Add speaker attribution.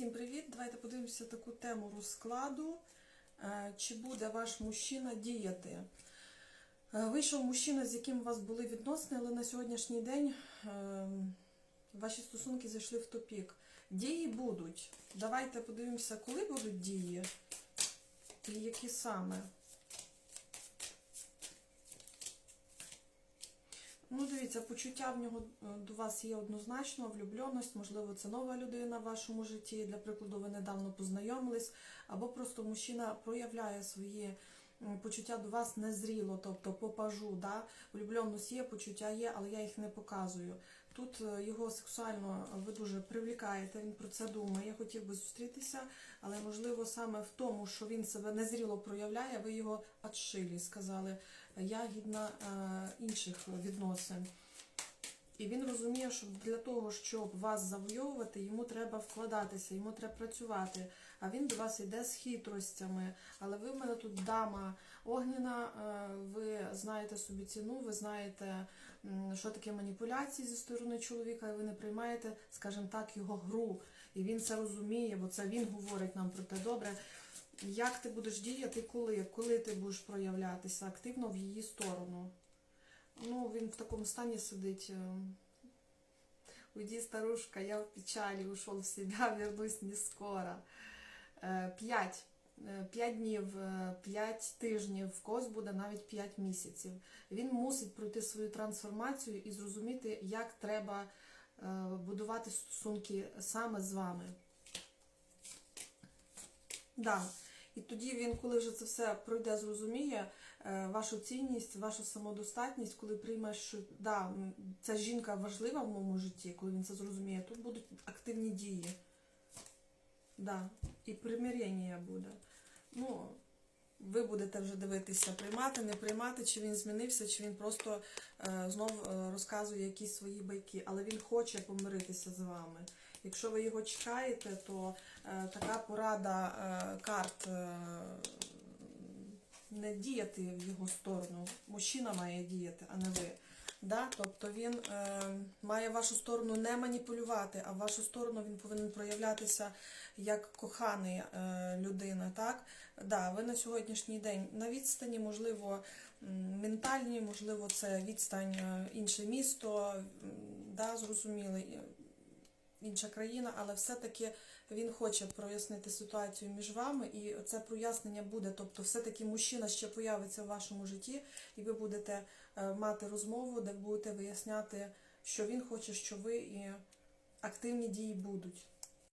Speaker 1: Всім привіт! Давайте подивимося таку тему розкладу. Е, Чи буде ваш мужчина діяти? Е, Вийшов мужчина, з яким у вас були відносини, але на сьогоднішній день е, ваші стосунки зайшли в тупік. Дії будуть. Давайте подивимося, коли будуть дії і які саме. Ну, дивіться, почуття в нього е, до вас є однозначно, влюбленість, можливо, це нова людина в вашому житті. Для прикладу, ви недавно познайомились, або просто мужчина проявляє свої почуття до вас незріло, тобто попажу. Да? Влюбленість є, почуття є, але я їх не показую. Тут е, його сексуально ви дуже привлікаєте, він про це думає. Я хотів би зустрітися, але можливо саме в тому, що він себе незріло проявляє, ви його отшили, сказали я гідна е, інших відносин. І він розуміє, що для того, щоб вас завойовувати, йому треба вкладатися, йому треба працювати. А він до вас йде з хитростями. Але ви в мене тут дама огняна, е, ви знаєте собі ціну, ви знаєте, що таке маніпуляції зі сторони чоловіка, і ви не приймаєте, скажімо так, його гру. І він це розуміє, бо це він говорить нам про те добре. Як ти будеш діяти, коли? Коли ти будеш проявлятися активно в її сторону? Ну, він в такому стані сидить. е, Уйди, старушка, я в печалі, ушел в себя, вернусь не скоро. Е, П'ять. Е, П'ять днів, п'ять тижнів, в когось буде навіть п'ять місяців. Він мусить пройти свою трансформацію і зрозуміти, як треба будувати стосунки саме з вами. Да. І тоді він, коли вже це все пройде, зрозуміє е, вашу цінність, вашу самодостатність, коли прийме, що да, ця жінка важлива в моєму житті, коли він це зрозуміє, тут будуть активні дії. Да. І примирення буде. Ну, ви будете вже дивитися, приймати, не приймати, чи він змінився, чи він просто е, знов е, розказує якісь свої байки, але він хоче помиритися з вами. Якщо ви його чекаєте, то е, така порада е, карт е, не діяти в його сторону. Мужчина має діяти, а не ви. Да? Тобто він е, має вашу сторону не маніпулювати, а в вашу сторону він повинен проявлятися як коханий е, людина. Так? Да, ви на сьогоднішній день на відстані, можливо, ментальні, можливо, це відстань інше місто, да, зрозуміли, інша країна, але все-таки він хоче прояснити ситуацію між вами, і це прояснення буде. Тобто, все-таки мужчина ще появиться в вашому житті, і ви будете е, мати розмову, де будете виясняти, що він хоче, що ви, і активні дії будуть.